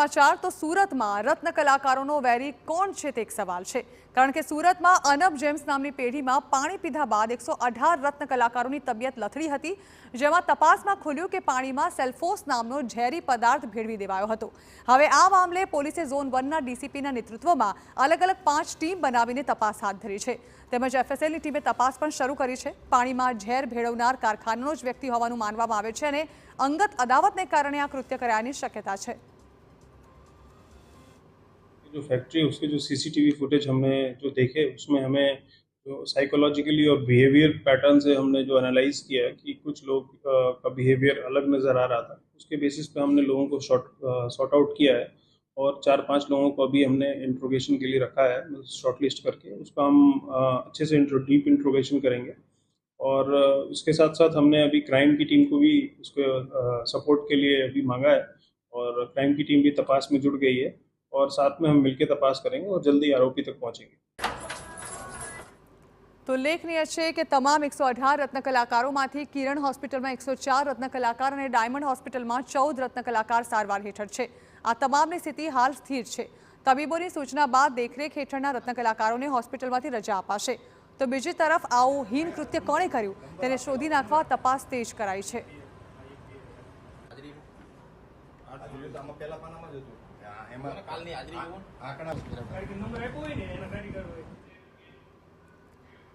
સમાચાર, તો સુરતમાં રત્ન કલાકારોનો વેરી કોણ છે તે એક સવાલ છે. કારણ કે સુરતમાં અનબ જેમ્સ નામની પેઢીમાં પાણી પીધા બાદ એકસો અઢાર રત્ન કલાકારોની તબિયત લથડી હતી, જેમાં તપાસમાં ખુલ્યું કે પાણીમાં સેલ્ફોસ નામનો ઝેરી પદાર્થ ભેળવી દેવાયો હતો. હવે આ મામલે પોલીસે ઝોન વનના ડીસીપીના નેતૃત્વમાં અલગ અલગ પાંચ ટીમ બનાવીને તપાસ હાથ ધરી છે. તેમજ એફએસએલની ટીમે તપાસ પણ શરૂ કરી છે. પાણીમાં ઝેર ભેળવનાર કારખાનાનો જ વ્યક્તિ હોવાનું માનવામાં આવે છે અને અંગત અદાવતને કારણે આ કૃત્ય કર્યાની શક્યતા છે. जो फैक्ट्री उसके जो सीसीटीवी फुटेज हमने जो देखे, उसमें हमें जो साइकोलॉजिकली और बिहेवियर पैटर्न से हमने जो एनालाइज किया कि कुछ लोग का बिहेवियर अलग नज़र आ रहा था। उसके बेसिस पे हमने लोगों को शॉर्ट शॉर्ट आउट किया है और चार पाँच लोगों को अभी हमने इंट्रोगेशन के लिए रखा है शॉर्ट लिस्ट करके उसका हम अच्छे से इंट्रो डीप इंट्रोगेशन करेंगे और उसके साथ साथ हमने अभी क्राइम की टीम को भी उसके सपोर्ट के लिए अभी मांगा है और क्राइम की टीम भी तपास में जुड़ गई है। और साथ में हम मिलकर तपास करेंगे और जल्दी आरोपी तक पहुंचेंगे તો ઉલ્લેખનીય છે કે તમામ એકસો અઢાર રત્ન કલાકારોમાંથી કિરણ હોસ્પિટલમાં એકસો ચાર રત્ન કલાકાર અને ડાયમંડ હોસ્પિટલમાં ચૌદ રત્ન કલાકાર સારવાર હેઠળ છે આ તમામની સ્થિતિ હાલ સ્થિર છે તબીબોની સૂચના બાદ દેખરેખ હેઠળના રત્ન કલાકારોને હોસ્પિટલમાંથી રજા અપાશે તો બીજી તરફ આવું હીન કૃત્ય કોણે કર્યું તેને શોધી નાખવા તપાસ તેજ કરાઈ છે આમાં પહેલા પાનામાં જ હતું. એમાં કાલની હાજરી આંકડા નંબર આંકડા